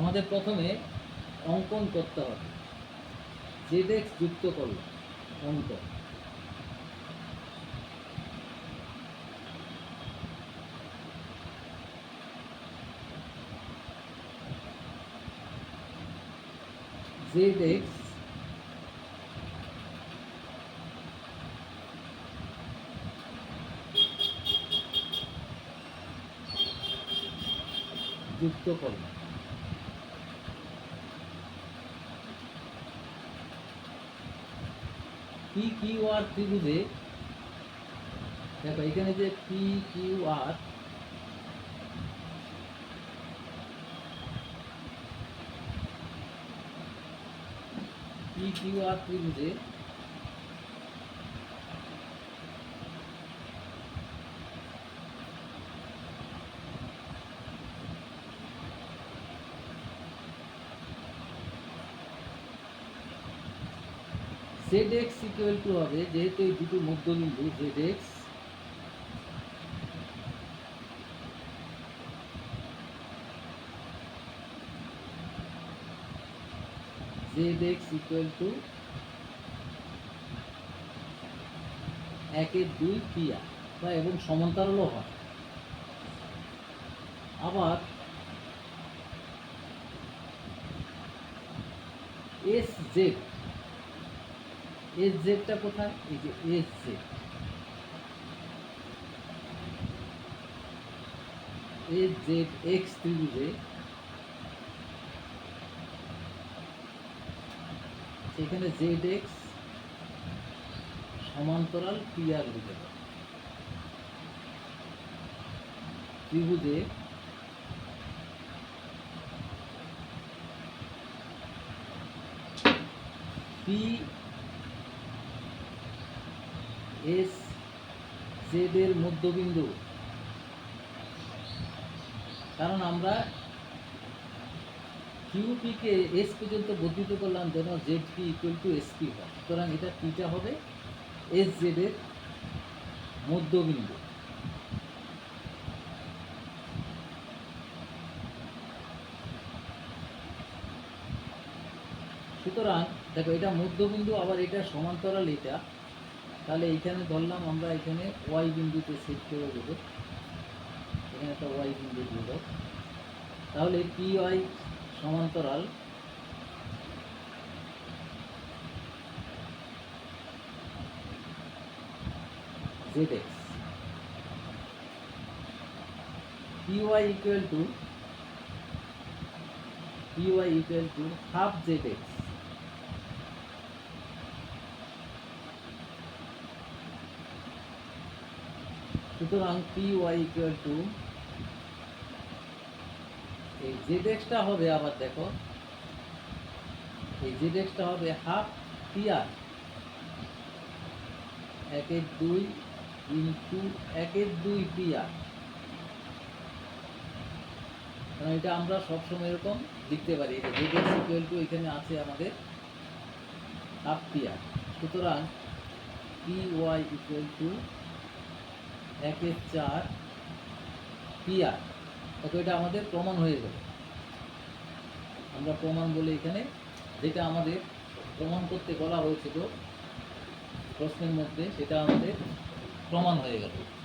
আমাদের প্রথমে অঙ্কন করতে হবে। জেড এক্স যুক্ত করলাম অঙ্ক জেড এক্স যুক্ত করলাম পি কিউ আর ত্রিভুজে? দেখো এখানে যে P Q R P Q R ত্রিভুজে? Z X equal to হবে, যেহেতু এই দুটো মধ্যবিন্দু Z X Z X equal to একের দুই পিয়া বা এবং সমান্তরালও হয়। আবার এস জেড এস জেডটা কোথায়? এই যে S Z S Z X ত্রিভুজে সেখানে জেড এক্স সমান্তরাল পি আর দাও ত্রিভুজে পি এস জেড এর মধ্যবিন্দু। কারণ আমরা কিউপিকে এস পর্যন্ত বর্ধিত করলাম যেন Z P equal to S P হয়। সুতরাং এটা পিটা হবে এস জেড এর মধ্যবিন্দু। সুতরাং দেখো এটা মধ্যবিন্দু, আবার এটা সমান্তরাল এটা। তাহলে এইখানে ধরলাম আমরা এখানে ওয়াই বিন্দুতে সেট করে দেবো। এখানে একটা ওয়াই বিন্দু দাও। তাহলে পি ওয়াই সমান্তরাল। Z X P Y equal to P Y equal to half Z X সুতরাং পি ওয়াই ইকুয়াল টু এই জেড এক্সটা হবে আবার দেখো, এই জেড এক্সটা হবে হাফ পি আর একের দুই ইন্টু একের দুই পি আর কারণ এটা আমরা সবসময় এরকম লিখতে পারি, এটা জেড এক্স ইকুয়াল টু এখানে আছে আমাদের হাফ পি আর সুতরাং পি ওয়াই ইকুয়াল টু একের চার পিআর। তো এটা আমাদের প্রমাণ হয়ে গেল। আমরা প্রমাণ বলে এখানে, যেটা আমাদের প্রমাণ করতে বলা হয়েছিল প্রশ্নের মধ্যে, সেটা আমাদের প্রমাণ হয়ে গেল।